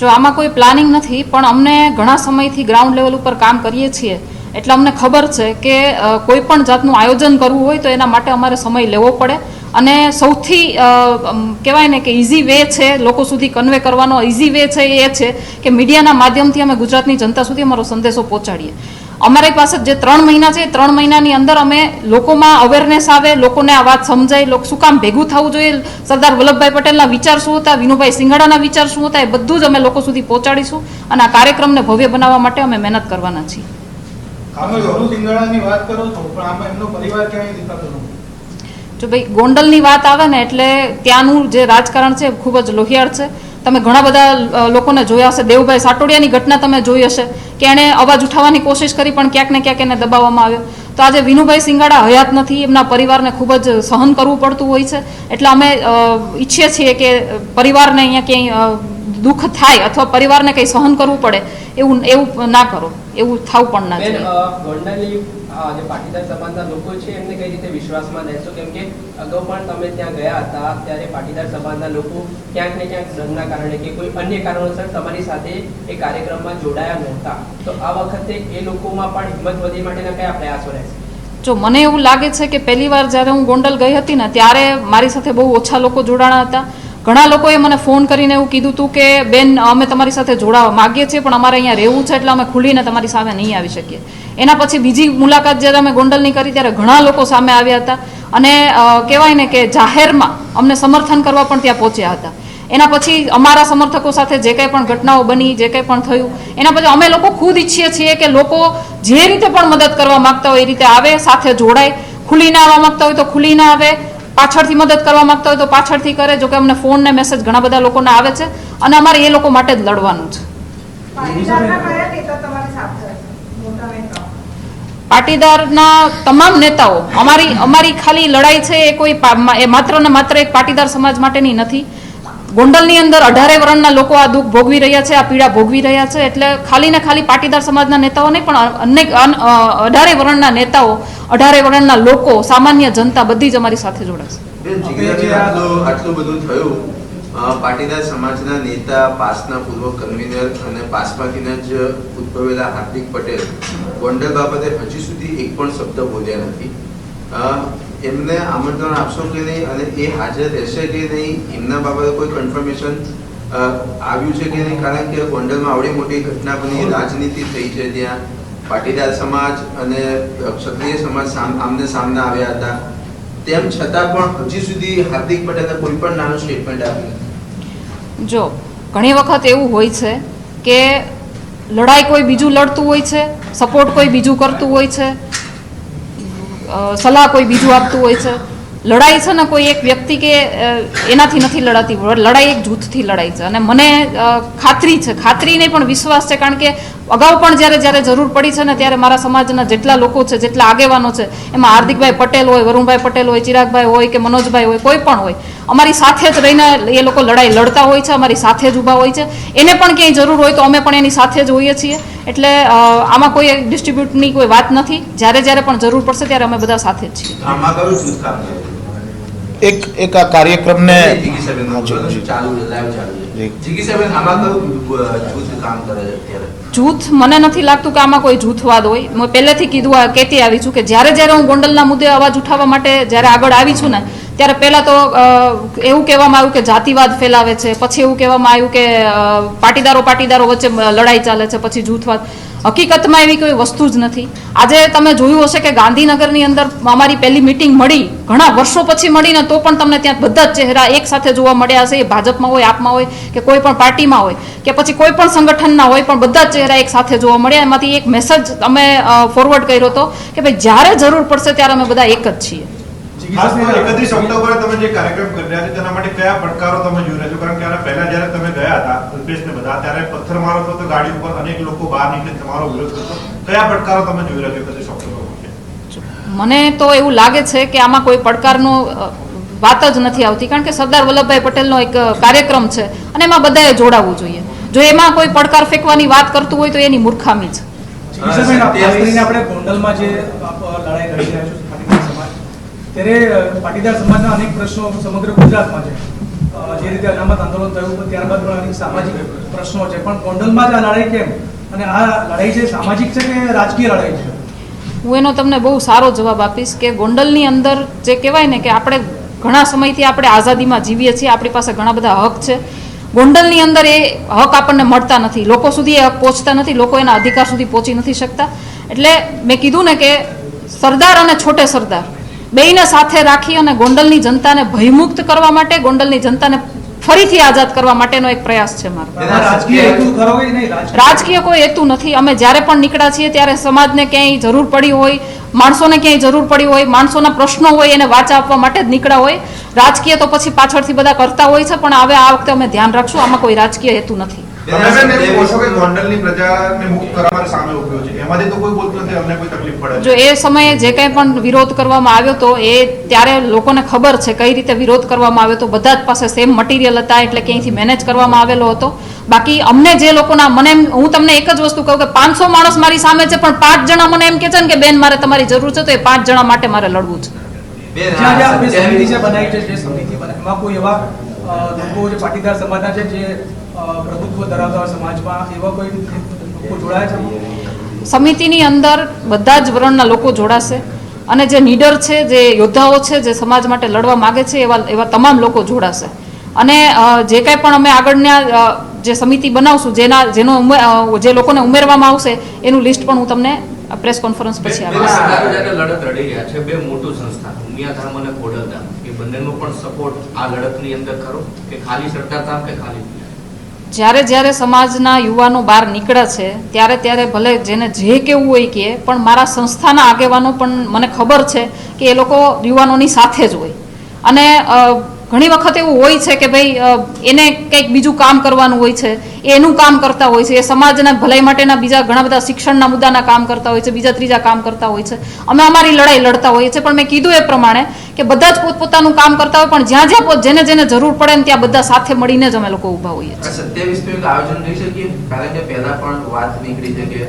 જો આમાં કોઈ પ્લાનિંગ નથી, પણ અમને ઘણા સમયથી ગ્રાઉન્ડ લેવલ ઉપર કામ કરીએ છીએ, એટલે અમને ખબર છે કે કોઈ પણ જાતનું આયોજન કરવું હોય તો એના માટે અમારે સમય લેવો પડે. અને સૌથી કહેવાય ને કે ઇઝી વે છે, લોકો સુધી કન્વે કરવાનો ઇઝી વે છે એ છે કે મીડિયાના માધ્યમથી અમે ગુજરાતની જનતા સુધી અમારો સંદેશો પહોંચાડીએ. અમારી પાસે જે ત્રણ મહિના છે ત્રણ મહિનાની અંદર અમે લોકોમાં અવેરનેસ આવે લોકોને આ વાત સમજાય લોકો શું કામ ભેગું થવું જોઈએ? સરદાર વલ્લભભાઈ પટેલના વિચાર શું હતા? વિનુભાઈ સિંઘાડાના વિચાર શું હતા? એ બધું જ અમે લોકો સુધી પહોંચાડીશું અને આ કાર્યક્રમને ભવ્ય બનાવવા માટે અમે મહેનત કરવાના છીએ. જો ભાઈ ગોંડલની વાત આવે ને એટલે ત્યાંનું જે રાજકારણ છે ખૂબ જ લોહિયાળ છે. તમે ઘણા બધા લોકોને જોયા હશે. દેવભાઈ સાટોડિયાની ઘટના તમે જોઈ હશે કે એણે અવાજ ઉઠાવવાની કોશિશ કરી પણ ક્યાંક ને ક્યાંક એને દબાવવામાં આવ્યો. તો આજે વિનુભાઈ સિંગાડા હયાત નથી એમના પરિવારને ખૂબ જ સહન કરવું પડતું હોય છે. એટલે અમે ઈચ્છીએ છીએ કે પરિવારને અહીંયા ક્યાંય દુઃખ થાય અથવા પરિવારને કંઈ સહન કરવું પડે એવું એવું ના કરો. એવું થવું પણ ના જોઈએ. જે પાટીદાર સમાજના લોકો છે, એમને કઈ રીતે વિશ્વાસમાં લેશો? કેમ કે અગાઉ પણ તમે ત્યાં ગયા હતા, ત્યારે પાટીદાર સમાજના લોકો ક્યાંક ને ક્યાંક ધર્મના કારણે કે કોઈ અન્ય કારણોસર તમારી સાથે એ કાર્યક્રમમાં જોડાયા નહોતા. તો આ વખતે એ લોકોમાં પણ હિંમત વધી માટેના કયા પ્રયાસો રહેશે? જો મને એવું લાગે છે કે પહેલી વાર જ્યારે હું ગોંડલ ગઈ હતી ને, ત્યારે મારી સાથે બહુ ઓછા લોકો જોડાણા હતા. ઘણા લોકોએ મને ફોન કરીને એવું કીધું હતું કે, બેન, અમે તમારી સાથે જોડાવા માગીએ છીએ, પણ અમારે અહીંયા રહેવું છે એટલે અમે ખુલીને તમારી સામે નહીં આવી શકીએ. એના પછી બીજી મુલાકાત જ્યારે અમે ગોંડલની કરી, ત્યારે ઘણા લોકો સામે આવ્યા હતા. અને કહેવાય ને કે જાહેરમાં અમને સમર્થન કરવા પણ ત્યાં પહોંચ્યા હતા. એના પછી અમારા સમર્થકો સાથે જે કંઈ પણ ઘટનાઓ બની, જે કંઈ પણ થયું, એના પછી અમે લોકો ખુદ ઈચ્છીએ છીએ કે લોકો જે રીતે પણ મદદ કરવા માગતા હોય એ રીતે આવે, સાથે જોડાય. ખુલીને આવવા માંગતા હોય તો ખુલીને આવે પાછળથી મદદ કરવા માંગતા હોય તો પાછળથી કરે, જો કે અમને ફોન ને મેસેજ ઘણા બધા લોકોને આવે છે અને અમારે એ લોકો માટે જ લડવાનું છે. પાટીદારના તમામ નેતાઓ, અમારી અમારી ખાલી લડાઈ છે એ કોઈ એ માત્ર ને માત્ર એક પાટીદાર સમાજ માટેની નથી. ગોંડલની અંદર અઢારે વર્ણના લોકો આ દુઃખ ભોગવી રહ્યા છે, આ પીડા ભોગવી રહ્યા છે, એટલે ખાલી ને ખાલી પાટીદાર સમાજના નેતાઓ નહીં, પણ અનેક, અન- અઢારે વર્ણના નેતાઓ, અઢારે વર્ણના લોકો, સામાન્ય જનતા બધી જ અમારી સાથે જોડાશે. આટલું બધું થયું પાટીદાર સમાજના નેતા, પાસના પૂર્વ કન્વીનર અને પાસમાંથી જ ઉદ્ભવેલા હાર્દિક પટેલ ગોંડલ બાબતે હજી સુધી એક પણ શબ્દ બોલ્યા નથી. એમને આમંત્રણ આપશો કે નહીં અને એ હાજર રહેશે કે નહીં, એમના બાબતે કોઈ કન્ફર્મેશન આવ્યું છે કે નહીં? કારણ કે ગોંડલમાં આવડી મોટી ઘટના બની, રાજનીતિ થઈ છે ત્યાં. પાટીદાર સમાજ અને ક્ષત્રિય સમાજ આમને સામને આવ્યા હતા. તેમ છતાં પણ હજી સુધી હાર્દિક પટેલે કોઈ પણ નાનું સ્ટેટમેન્ટ આપ્યું. જો, ઘણી વખત એવું હોય છે કે લડાઈ કોઈ બીજું લડતું હોય છે સપોર્ટ કોઈ બીજું કરતું હોય છે સલાહ કોઈ બીજું આપતું હોય છે? લડાઈ છે ને કોઈ એક વ્યક્તિ કે એનાથી નથી લડાતી, લડાઈ એક જૂથથી લડાઈ છે. અને મને ખાતરી છે. ખાતરીને પણ વિશ્વાસ છે કારણ કે અગાઉ પણ જ્યારે જ્યારે જરૂર પડી છે ને ત્યારે મારા સમાજના જેટલા લોકો છે જેટલા આગેવાનો છે એમાં હાર્દિકભાઈ પટેલ હોય વરુણભાઈ પટેલ હોય ચિરાગભાઈ હોય કે મનોજભાઈ હોય કોઈ પણ હોય અમારી સાથે જ રહીને એ લોકો લડાઈ લડતા હોય છે અમારી સાથે જ ઊભા હોય છે. એને પણ ક્યાંય જરૂર હોય તો અમે પણ એની સાથે જ હોઈએ છીએ. એટલે આમાં કોઈ ડિસ્ટ્રીબ્યુટની કોઈ વાત નથી. જ્યારે જ્યારે પણ જરૂર પડશે ત્યારે અમે બધા સાથે જ છીએ. એક એક આ કાર્યક્રમને જીગી સાહેબ આમાં કયું જૂથ કામ કરે છે અત્યારે? જૂથ, મને નથી લાગતું કે આમાં કોઈ જૂથવાદ હોય. હું પહેલેથી કીધું કહેતી આવી છું કે જ્યારે જ્યારે હું ગોંડલના મુદ્દે અવાજ ઉઠાવવા માટે જ્યારે આગળ આવી છું ને, ત્યારે પહેલાં તો એવું કહેવામાં આવ્યું કે જાતિવાદ ફેલાવે છે, પછી એવું કહેવામાં આવ્યું કે પાટીદારો પાટીદારો વચ્ચે લડાઈ ચાલે છે, પછી જૂથવાદ. હકીકતમાં એવી કોઈ વસ્તુ જ નથી. આજે તમે જોયું હશે કે ગાંધીનગરની અંદર અમારી પહેલી મિટિંગ મળી. ઘણા વર્ષો પછી મળીને તો પણ તમને ત્યાં બધા જ ચહેરા એક સાથે જોવા મળ્યા હશે. એ ભાજપમાં હોય, આપમાં હોય, કે કોઈ પણ પાર્ટીમાં હોય, કે પછી કોઈ પણ સંગઠનના હોય, પણ બધા જ ચહેરા એક સાથે જોવા મળ્યા એમાંથી એક મેસેજ અમે ફોરવર્ડ કર્યો હતો કે ભાઈ જ્યારે જરૂર પડશે ત્યારે અમે બધા એક જ છીએ. એકત્રીસ ઓક્ટોબરે તમે જે કાર્યક્રમ કરી રહ્યા છો તેના માટે કયા પડકારો તમે જોઈ રહ્યા છો કારણ કે પહેલા જ્યારે તમે ગયા હતા અલ્પેશ બધા ત્યારે પથ્થરમારો થતો ગાડી ઉપર અનેક લોકો બહાર નીકળી તમારો વિરોધ કરતો. કયા પડકારો તમે જોઈ રહ્યા છો એકત્રીસ ઓક્ટોબર? મને તો એવું લાગે છે કે આમાં કોઈ પડકારનો વાત જ નથી આવતી. કારણ કે સરદાર વલ્લભભાઈ પટેલનો એક કાર્યક્રમ છે અને એમાં બધાએ જોડાવવું જોઈએ. જો એમાં કોઈ પડકાર ફેંકવાની વાત કરતું હોય તો એની મૂર્ખામી છે. ચિકિત્સાબેન, આ ખાસ કરીને આપણે ગોંડલમાં જે લડાઈ લડી રહ્યા છો પાટીદાર સમાજ ત્યારે પાટીદાર સમાજના અનેક પ્રશ્નો સમગ્ર ગુજરાતમાં છે. જે રીતે અનામત આંદોલન થયું પણ ત્યારબાદ પણ અનેક સામાજિક પ્રશ્નો છે. પણ ગોંડલમાં જ આ લડાઈ કેમ? અને આ લડાઈ છે સામાજિક છે કે રાજકીય લડાઈ છે? હું એનો તમને બહુ સારો જવાબ આપીશ કે ગોંડલની અંદર જે કહેવાય ને કે આપણે ઘણા સમયથી આપણે આઝાદીમાં જીવીએ છીએ આપણી પાસે ઘણા બધા હક છે. ગોંડલની અંદર એ હક આપણને મળતા નથી. લોકો સુધી એ હક પહોંચતા નથી. લોકો એના અધિકાર સુધી પહોંચી નથી શકતા. એટલે મેં કીધું ને કે સરદાર અને છોટે સરદાર. બેયને સાથે રાખી અને ગોંડલની જનતાને ભયમુક્ત કરવા માટે ગોંડલની જનતાને ફરીથી આઝાદ કરવા માટેનો એક પ્રયાસ છે મારો. રાજકીય કોઈ હેતુ નથી. અમે જ્યારે પણ નીકળ્યા છીએ ત્યારે સમાજને ક્યાંય જરૂર પડી હોય માણસોને ક્યાંય જરૂર પડી હોય માણસોના પ્રશ્નો હોય એને વાચા આપવા માટે જ નીકળ્યા હોય. રાજકીય તો પછી પાછળથી બધા કરતા હોય છે પણ હવે આ વખતે અમે ધ્યાન રાખશું. આમાં કોઈ રાજકીય હેતુ નથી. જો એ સમયે જે કંઈ પણ વિરોધ કરવામાં આવ્યો તો એ ત્યારે લોકોને ખબર છે કઈ રીતે વિરોધ કરવામાં આવ્યો તો બધા જ પાસે સેમ મટીરિયલ હતા એટલે ક્યાંયથી મેનેજ કરવામાં આવેલો હતો. બાકી અમને જે લોકોના મને હું તમને એક જ વસ્તુ કહું કે પાંચસો માણસ મારી સામે છે પણ પાંચ જણા મને એમ કે છે ને કે બેન મારે તમારી જરૂર છે તો એ પાંચ જણા માટે મારે લડવું છે. સમિતિ એમાં કોઈ એવા લોકો જે પાટીદાર સમાજના છે જે પ્રભુત્વ ધરાવતા સમાજમાં એવા કોઈ લોકો જોડાયા છે? સમિતિની અંદર બધા જ વર્ણના લોકો જોડાશે. અને જે નીડર છે જે યોદ્ધાઓ છે જે સમાજ માટે લડવા માગે છે એવા એવા તમામ લોકો જોડાશે. અને જે કાંઈ પણ અમે આગળના જે સમિતિ બનાવશું જેના જેનો જે લોકોને ઉમેરવામાં આવશે એનું લિસ્ટ પણ હું તમને પ્રેસ કોન્ફરન્સ પછી આપીશ. લડત લડી રહ્યા છે. બે મોટું સંસ્થાન ઉમિયાધામ અને ખોડલધામ એ બંનેનો પણ સપોર્ટ આ લડતની અંદર ખરો? કે ખાલી સરકાર ધામ કે ખાલી જ્યારે જ્યારે સમાજના યુવાનો બહાર નીકળે છે, ત્યારે ત્યારે ભલે જેને જે કેવું હોય કે પણ મારા સંસ્થાના આગેવાનો પણ મને ખબર છે કે એ લોકો યુવાનોની સાથે જ હોય. અને ઘણી વખત એવું હોય છે કે ભાઈ એને કંઈક બીજું કામ કરવાનું હોય છે એનું કામ કરતા હોય છે, એ સમાજના ભલાઈ માટેના બીજા ઘણા બધા શિક્ષણના મુદ્દાના કામ કરતા હોય છે, બીજા ત્રીજા કામ કરતા હોય છે. અમે અમારી લડાઈ લડતા હોઈએ છીએ, પણ મેં કીધું એ પ્રમાણે કે બધા જ પોતપોતાનું કામ કરતા હોય, પણ જ્યાં જ્યાં જેને જેને જરૂર પડે ને ત્યાં બધા સાથે મળીને જ અમે લોકો ઊભા હોઈએ છીએ. આયોજન થઈ શકીએ કારણ કે પહેલા પણ વાત નીકળી છે કે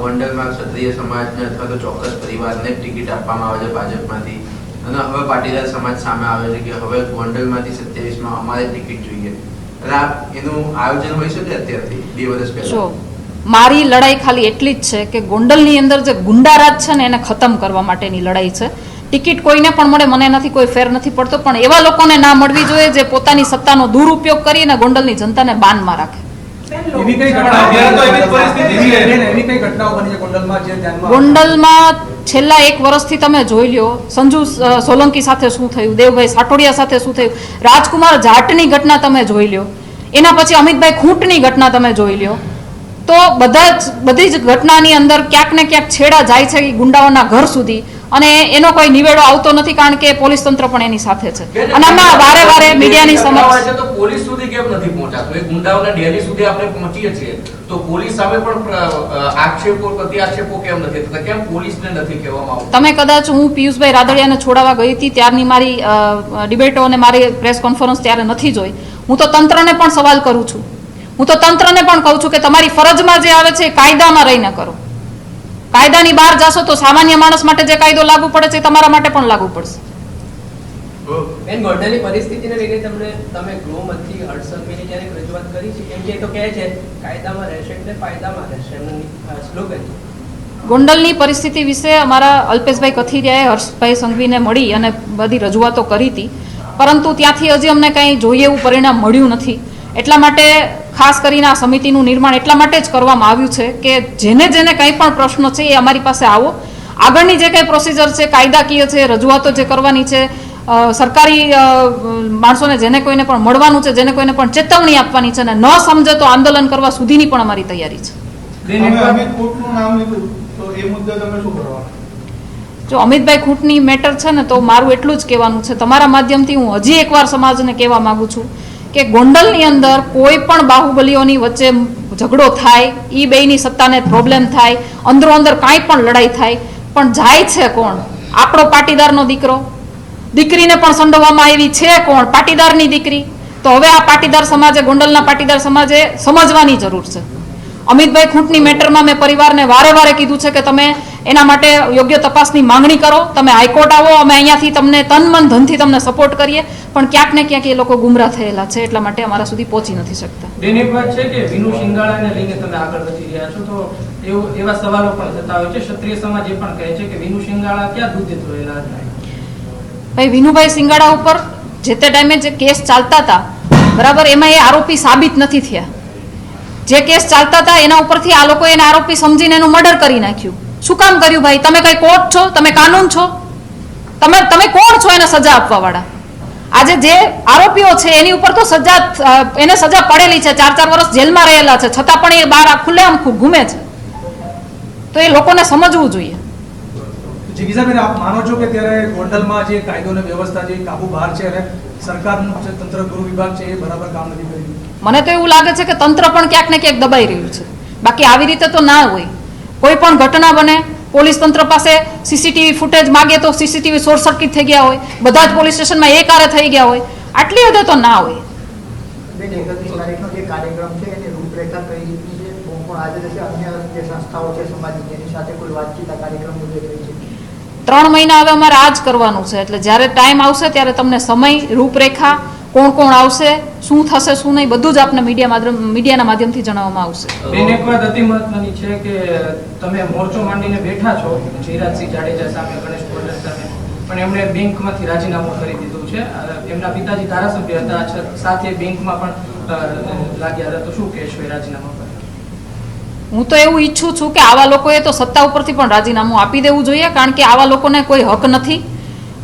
ગોંડલમાં ક્ષત્રિય સમાજને અથવા તો ચોક્કસ પરિવારને ટિકિટ આપવામાં આવે છે ભાજપમાંથી. અને હવે પાટીદાર સમાજ સામે આવે છે કે હવે ગોંડલમાંથી સત્યાવીસમાં અમારે ટિકિટ જોઈએ. એનું આયોજન હોય શકે અત્યારથી બે વર્ષ જો પહેલા મારી લડાઈ ખાલી એટલી જ છે કે ગોંડલની અંદર જે ગુંડારાજ છે ને એને ખતમ કરવા માટેની લડાઈ છે. ટિકિટ કોઈને પણ મળે મને નથી કોઈ ફેર નથી પડતો પણ એવા લોકોને ના મળવી જોઈએ જે પોતાની સત્તાનો દુરુપયોગ કરીને ગોંડલની જનતાને બાનમાં રાખે. ગોંડલમાં છેલ્લા એક વર્ષથી તમે જોઈ લ્યો સંજુ સોલંકી સાથે શું થયું દેવભાઈ સાટોડિયા સાથે શું થયું રાજકુમાર જાટની ઘટના તમે જોઈ લ્યો એના પછી અમિતભાઈ ખૂંટની ઘટના તમે જોઈ લ્યો. તો બધા જ બધી જ ઘટનાની અંદર ક્યાંક ને ક્યાંક છેડા જાય છે ગુંડાઓના ઘર સુધી અને એનો કોઈ નિવેડો આવતો નથી કારણ કે પોલીસ તંત્ર પણ એની સાથે છે. અને આમાં વારે વારે મીડિયાની સમક્ષ પોલીસ સુધી કેમ નથી પહોંચાતું? એ ગુંડાઓના ડેલી સુધી આપણે પહોંચીએ છીએ. તમે કદાચ હું પિયુષભાઈ રાદડિયાને છોડાવવા ગઈ હતી, ત્યારની મારી ડિબેટો અને મારી પ્રેસ કોન્ફરન્સ ત્યારે નથી જોઈ. હું તો તંત્રને પણ સવાલ કરું છું. હું તો તંત્રને પણ કહું છું કે તમારી ફરજમાં જે આવે છે કાયદામાં રહીને કરો. કાયદાની બહાર જાશો તો સામાન્ય માણસ માટે જે કાયદો લાગુ પડે છે તમારા માટે પણ લાગુ પડશે. બેન ગોંડલની પરિસ્થિતિને લઈને તમને તમે ગૃહમંત્રી હર્ષ જ્યારે રજૂઆત કરી છે કેમ કે તો કહે છે કાયદામાં રહેશે એટલે ફાયદામાં રહેશે એમનું સ્લોગન ગોંડલની પરિસ્થિતિ વિશે અમારા અલ્પેશભાઈ કથિરિયાએ હર્ષભાઈ સંઘવીને મળી અને બધી રજૂઆતો કરી હતી. પરંતુ ત્યાંથી હજી અમને કંઈ જોઈએ એવું પરિણામ મળ્યું નથી. એટલા માટે ખાસ કરીને આ સમિતિનું નિર્માણ એટલા માટે જ કરવામાં આવ્યું છે કે જેને જેને કંઈ પણ પ્રશ્નો છે એ અમારી પાસે આવો. આગળની જે કંઈ પ્રોસિજર છે કાયદાકીય છે રજૂઆતો જે કરવાની છે સરકારી માણસોને જેને કોઈને પણ મળવાનું છે જેને કોઈને પણ ચેતવણી આપવાની છે અને ન સમજે તો આંદોલન કરવા સુધીની પણ અમારી તૈયારી છે. જો અમિતભાઈ ખૂંટની મેટર છે ને તો મારું એટલું જ કહેવાનું છે. તમારા માધ્યમથી હું હજી એકવાર સમાજને કહેવા માગું છું કે ગોંડલની અંદર કોઈ પણ બાહુબલીઓની વચ્ચે ઝઘડો થાય એ બેયની સત્તાને પ્રોબ્લેમ થાય અંદરો અંદર કાંઈ પણ લડાઈ થાય પણ જાય છે કોણ? આપણો પાટીદારનો દીકરો દીકરીને પણ સંડોવામાં આવી છે કોણ? પાટીદારની દીકરી. તો હવે આ પાટીદાર સમાજે, ગોંડલના પાટીદાર સમાજે સમજવાની જરૂર છે. અમિતભાઈ ખૂંટની મેટરમાં મેં પરિવારને વારે વારે કીધું છે કે તમે એના માટે યોગ્ય તપાસની માંગણી કરો. તમે હાઈકોર્ટ આવો, અમે અહીંયાથી તમને તન મન ધનથી તમને સપોર્ટ કરીએ. પણ ક્યાંક ને ક્યાંક એ લોકો ગુમરાહ થયેલા છે, એટલા માટે અમારા સુધી પહોંચી નથી શકતા. બેન, એક વાત છે કે વિનુ શિંગાળાને લઈને તમે આગળ વધી રહ્યા છો, તો એવો એવા સવાલો પણ થતા હોય છે. ક્ષત્રિય સમાજ એ પણ કહે છે કે વિનુ શિંગાળા ક્યાં દૂધિત રહેલા હતા? ભાઈ, વિનુભાઈ સિંગાડા ઉપર જે તે ટાઈમે જે કેસ ચાલતા હતા, બરાબર, એમાં એ આરોપી સાબિત નથી થયા. જે કેસ ચાલતા હતા, એના ઉપરથી આ લોકો એને આરોપી સમજીને એનું મર્ડર કરી નાખ્યું. શું કામ કર્યું ભાઈ? તમે કઈ કોર્ટ છો? તમે કાનૂન છો? તમે તમે કોણ છો એને સજા આપવા વાળા આજે જે આરોપીઓ છે, એની ઉપર તો સજા એને સજા પડેલી છે. ચાર ચાર વર્ષ જેલમાં રહેલા છે. છતાં પણ એ બહાર ખુલ્લેઆમ ઘૂમે છે. તો એ લોકોને સમજવું જોઈએ. જિગીસાબેન આપ માનો છો કે ત્યારે ગોંડલમાં જે કાયદો અને વ્યવસ્થા જે કાબુ બહાર છે અને સરકારનું જે તંત્ર ગૃહ વિભાગ છે એ બરાબર કામ નથી કરી મને તો એવું લાગે છે કે તંત્ર પણ ક્યાંક ને ક્યાંક દબાઈ રહ્યું છે. બાકી આવી રીતે તો ના હોય. કોઈ પણ ઘટના બને પોલીસ તંત્ર પાસે સીસીટીવી ફૂટેજ માગે તો સીસીટીવી શોર્ટ સર્કિટ થઈ ગયા હોય બધા જ પોલીસ સ્ટેશનમાં એક આરે થઈ ગયા હોય આટલી હદે તો ના હોય. જે કાર્યક્રમ છે. ત્રણ મહિના હવે અમારે આ જ કરવાનું છે. એટલે જ્યારે ટાઈમ આવશે ત્યારે તમને સમય, રૂપરેખા, કોણ કોણ આવશે, શું થશે, શું નહીં, બધું જ આપને મીડિયા માધ્યમ મીડિયાના માધ્યમથી જણાવવામાં આવશે. બેન, એક વાત અતિ મહત્વની છે કે તમે મોરચો માંડીને બેઠા છો જીરાજસિંહ જાડેજા સામે, ગણેશ ગોરધન સામે, પણ એમણે બેંકમાંથી રાજીનામું કરી દીધું છે. એમના પિતાજી ધારાસભ્ય હતા, સાથે બેંકમાં પણ લાગ્યા હતા. તો શું કહેશો એ રાજીનામા પર? હું તો એવું ઈચ્છું છું કે આવા લોકોએ તો સત્તા ઉપરથી પણ રાજીનામું આપી દેવું જોઈએ, કારણ કે આવા લોકોને કોઈ હક નથી.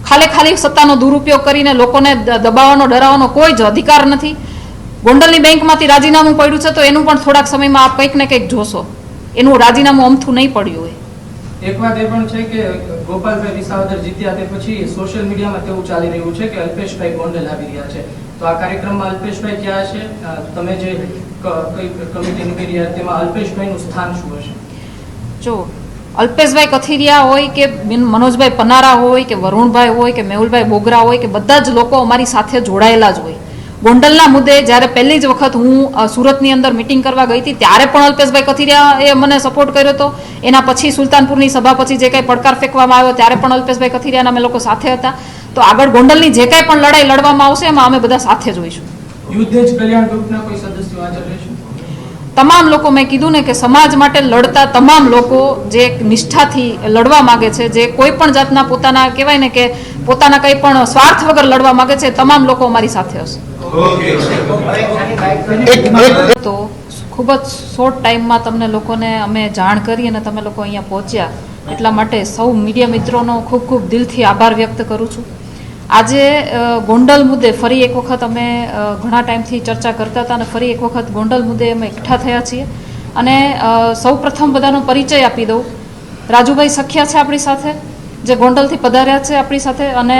ખાલી ખાલી સત્તાનો દુરુપયોગ કરીને લોકોને દબાવવાનો, ડરાવવાનો કોઈ જ અધિકાર નથી. ગોંડલની બેંકમાંથી રાજીનામું પડ્યું છે તો એનું પણ થોડાક સમયમાં આપ કંઈક ને કંઈક જોશો. એનું રાજીનામું અમથું નહીં પડ્યું હોય. એક વાત એ પણ છે કે ગોપાલભાઈ વિસાવદર જીત્યા તે પછી સોશિયલ મીડિયામાં તેવું ચાલી રહ્યું છે કે અલ્પેશભાઈ ગોંડલ આવી રહ્યા છે. તો આ કાર્યક્રમમાં અલ્પેશભાઈ ક્યાં છે તમે જે જો, અલ્પેશભાઈ કથિરિયા હોય કે મનોજભાઈ પનારા હોય કે વરુણભાઈ હોય કે મેહુલભાઈ બોગરા હોય કે બધા જ લોકો અમારી સાથે જોડાયેલા જ હોય. ગોંડલના મુદ્દે જ્યારે પહેલી જ વખત હું સુરતની અંદર મિટિંગ કરવા ગઈ હતી, ત્યારે પણ અલ્પેશભાઈ કથિરિયા એ મને સપોર્ટ કર્યો હતો એના પછી સુલતાનપુરની સભા પછી જે કંઈ પડકાર ફેંકવામાં આવ્યો ત્યારે પણ અલ્પેશભાઈ કથિરિયાના અમે લોકો સાથે હતા. તો આગળ ગોંડલની જે કાંઈ પણ લડાઈ લડવામાં આવશે, એમાં અમે બધા સાથે જ હોઈશું. યુદ્ધેજ કલ્યાણ ગ્રુપના કોઈ સદસ્યો હાજર રહેશે? તમામ લોકો મેં કીધું ને કે સમાજ માટે લડતા તમામ લોકો જે એક નિષ્ઠાથી લડવા માગે છે જે કોઈ પણ જાતના પોતાના કહેવાય ને કે પોતાના કંઈ પણ સ્વાર્થ વગર લડવા માગે છે તમામ લોકો અમારી સાથે હશે. એક એક તો ખૂબ જ શોર્ટ ટાઈમમાં તમને લોકોને અમે જાણ કરી અને તમે લોકો અહીંયા પહોંચ્યા. એટલા માટે સૌ મીડિયા મિત્રોનો ખૂબ ખૂબ દિલથી આભાર વ્યક્ત કરું છું. આજે ગોંડલ મુદ્દે ફરી એક વખત અમે ઘણા ટાઈમથી ચર્ચા કરતા હતા અને ફરી એક વખત ગોંડલ મુદ્દે અમે એકઠા થયા છીએ. અને સૌપ્રથમ બધાનો પરિચય આપી દઉં. રાજુભાઈ સખ્યા છે આપણી સાથે, જે ગોંડલથી પધાર્યા છે આપણી સાથે અને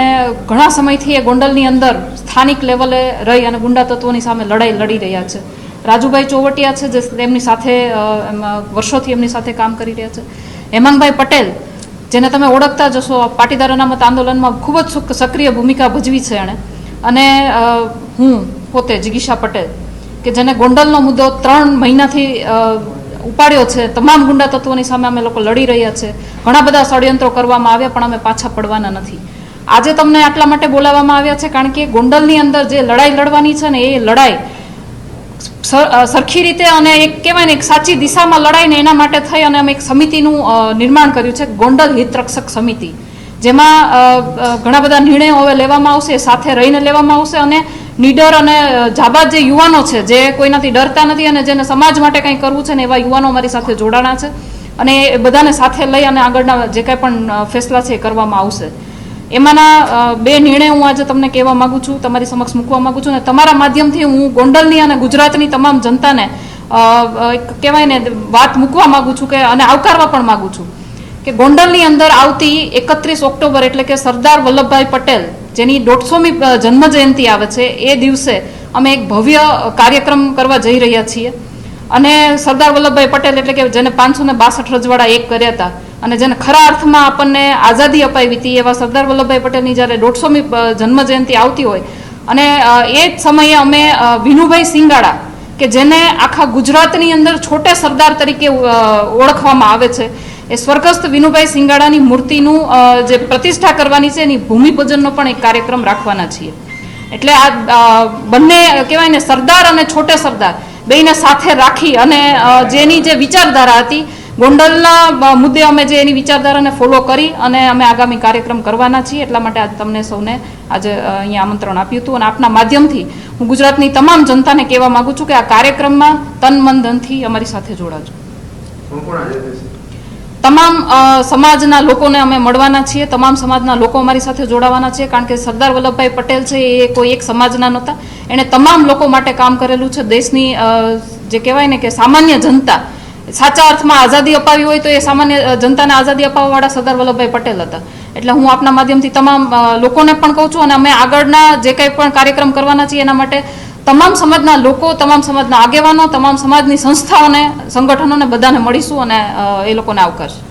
ઘણા સમયથી એ ગોંડલની અંદર સ્થાનિક લેવલે રહી અને ગુંડા તત્વોની સામે લડાઈ લડી રહ્યા છે. રાજુભાઈ ચોવટિયા છે જે તેમની સાથે વર્ષોથી એમની સાથે કામ કરી રહ્યા છે. હેમાંગભાઈ પટેલ જેને તમે ઓળખતા જશો પાટીદાર અનામત આંદોલનમાં ખૂબ જ સુક- સક્રિય ભૂમિકા ભજવી છે એણે. અને હું પોતે, જિગીશા પટેલ, કે જેને ગોંડલનો મુદ્દો ત્રણ મહિનાથી ઉપાડ્યો છે. તમામ ગુંડા તત્વોની સામે અમે લોકો લડી રહ્યા છે. ઘણા બધા ષડયંત્રો કરવામાં આવ્યા, પણ અમે પાછા પડવાના નથી. આજે તમને આટલા માટે બોલાવવામાં આવ્યા છે કારણ કે ગોંડલની અંદર જે લડાઈ લડવાની છે ને, એ લડાઈ સરખી રીતે અને એક કહેવાય ને એક સાચી દિશામાં લડાઈને એના માટે થઈ અને અમે એક સમિતિનું નિર્માણ કર્યું છે, ગોંડલ હિતરક્ષક સમિતિ. જેમાં ઘણા બધા નિર્ણયો હવે લેવામાં આવશે, સાથે રહીને લેવામાં આવશે અને નીડર અને જાબાદ જે યુવાનો છે, જે કોઈનાથી ડરતા નથી અને જેને સમાજ માટે કંઈ કરવું છે ને એવા યુવાનો અમારી સાથે જોડાણા છે. અને એ બધાને સાથે લઈ અને આગળના જે કાંઈ પણ ફેસલા છે એ કરવામાં આવશે. એમાંના બે નિર્ણય હું આજે તમને કહેવા માંગુ છું, તમારી સમક્ષ મૂકવા માંગુ છું અને તમારા માધ્યમથી હું ગોંડલની અને ગુજરાતની તમામ જનતાને કહેવાય ને, વાત મૂકવા માંગુ છું કે, અને આવકારવા પણ માંગુ છું કે ગોંડલની અંદર આવતી એકત્રીસ ઓક્ટોબર એટલે કે સરદાર વલ્લભભાઈ પટેલ, જેની દોઢસોમી જન્મ જયંતિ આવે છે, એ દિવસે અમે એક ભવ્ય કાર્યક્રમ કરવા જઈ રહ્યા છીએ. અને સરદાર વલ્લભભાઈ પટેલ એટલે કે જેને પાંચસો ને બાસઠ રજવાડા એક કર્યા હતા અને જેને ખરા અર્થમાં આપણને આઝાદી અપાવી હતી એવા સરદાર વલ્લભભાઈ પટેલની જ્યારે દોઢસોમી જન્મ જયંતિ આવતી હોય, અને એ જ સમયે અમે વિનુભાઈ સિંગાડા, કે જેને આખા ગુજરાતની અંદર છોટે સરદાર તરીકે ઓળખવામાં આવે છે, એ સ્વર્ગસ્થ વિનુભાઈ સિંગાડાની મૂર્તિનું જે પ્રતિષ્ઠા કરવાની છે એની ભૂમિપૂજનનો પણ એક કાર્યક્રમ રાખવાના છીએ. એટલે આ બંને કહેવાય ને સરદાર અને છોટે સરદાર, બેયને સાથે રાખી અને જેની જે વિચારધારા હતી ગોંડલના મુદ્દે અમે જે એની વિચારધારાને ફોલો કરી અને અમે આગામી કાર્યક્રમ કરવાના છીએ એટલા માટે આજ તમને સૌને આજે અહીંયા આમંત્રણ આપ્યું હતું. અને આપના માધ્યમથી હું ગુજરાતની તમામ જનતાને કહેવા માંગુ છું કે આ કાર્યક્રમમાં તન મન ધનથી અમારી સાથે જોડાજો. તમામ સમાજના લોકોને અમે મળવાના છીએ તમામ સમાજના લોકો અમારી સાથે જોડાવાના છે કારણ કે સરદાર વલ્લભભાઈ પટેલ છે એ કોઈ એક સમાજના નહોતા. એણે તમામ લોકો માટે કામ કરેલું છે. દેશની જે કહેવાય ને કે સામાન્ય જનતા સાચા અર્થમાં આઝાદી અપાવી હોય તો એ સામાન્ય જનતાને આઝાદી અપાવવાવાળા સરદાર વલ્લભભાઈ પટેલ હતા. એટલે હું આપના માધ્યમથી તમામ લોકોને પણ કહું છું અને અમે આગળના જે કંઈ પણ કાર્યક્રમ કરવાના છીએ એના માટે તમામ સમાજના લોકો, તમામ સમાજના આગેવાનો, તમામ સમાજની સંસ્થાઓને સંગઠનોને બધાને મળીશું અને એ લોકોને આવકારશું.